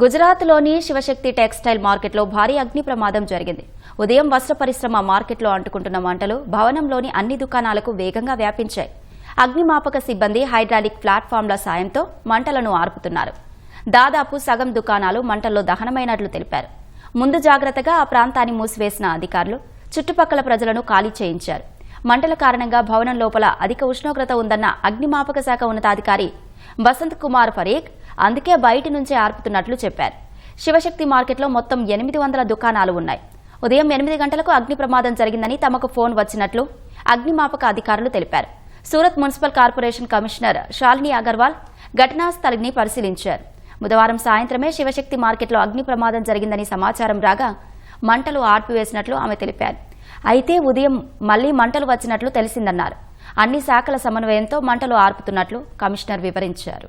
గుజరాత్లోని శివశక్తి టెక్స్టైల్ మార్కెట్లో భారీ అగ్ని ప్రమాదం జరిగింది. ఉదయం వస్త్ర పరిశ్రమ మార్కెట్లో అంటుకుంటున్న మంటలు భవనంలోని అన్ని దుకాణాలకు వేగంగా వ్యాపించాయి. అగ్నిమాపక సిబ్బంది హైడ్రాలిక్ ప్లాట్ఫామ్ల సాయంతో మంటలను ఆర్పుతున్నారు. దాదాపు సగం దుకాణాలు మంటల్లో దహనమైనట్లు తెలిపారు. ముందు జాగ్రత్తగా ఆ ప్రాంతాన్ని మూసివేసిన అధికారులు చుట్టుపక్కల ప్రజలను ఖాళీ చేయించారు. మంటల కారణంగా భవనం లోపల అధిక ఉష్ణోగ్రత ఉందన్న అగ్నిమాపక శాఖ ఉన్నతాధికారి వసంత్ కుమార్ ఫరీక్ అందుకే బయటి నుంచే ఆర్పుతున్నట్లు చెప్పారు. శివశక్తి మార్కెట్లో మొత్తం ఎనిమిది వందల దుకాణాలు ఉన్నాయి. ఉదయం ఎనిమిది గంటలకు అగ్ని ప్రమాదం జరిగిందని తమకు ఫోన్ వచ్చినట్లు అగ్నిమాపక అధికారులు తెలిపారు. Surat municipal corporation commissioner Shalini Agarwal ఘటనా స్థలిని పరిశీలించారు. బుధవారం సాయంత్రమే శివశక్తి మార్కెట్లో అగ్ని ప్రమాదం జరిగిందని సమాచారం రాగా మంటలు ఆర్పివేసినట్లు ఆమె తెలిపారు. అయితే ఉదయం మళ్ళీ మంటలు వచ్చినట్లు తెలిసిందన్నారు. అన్ని శాఖల సమన్వయంతో మంటలు ఆర్పుతున్నట్లు కమిషనర్ వివరించారు.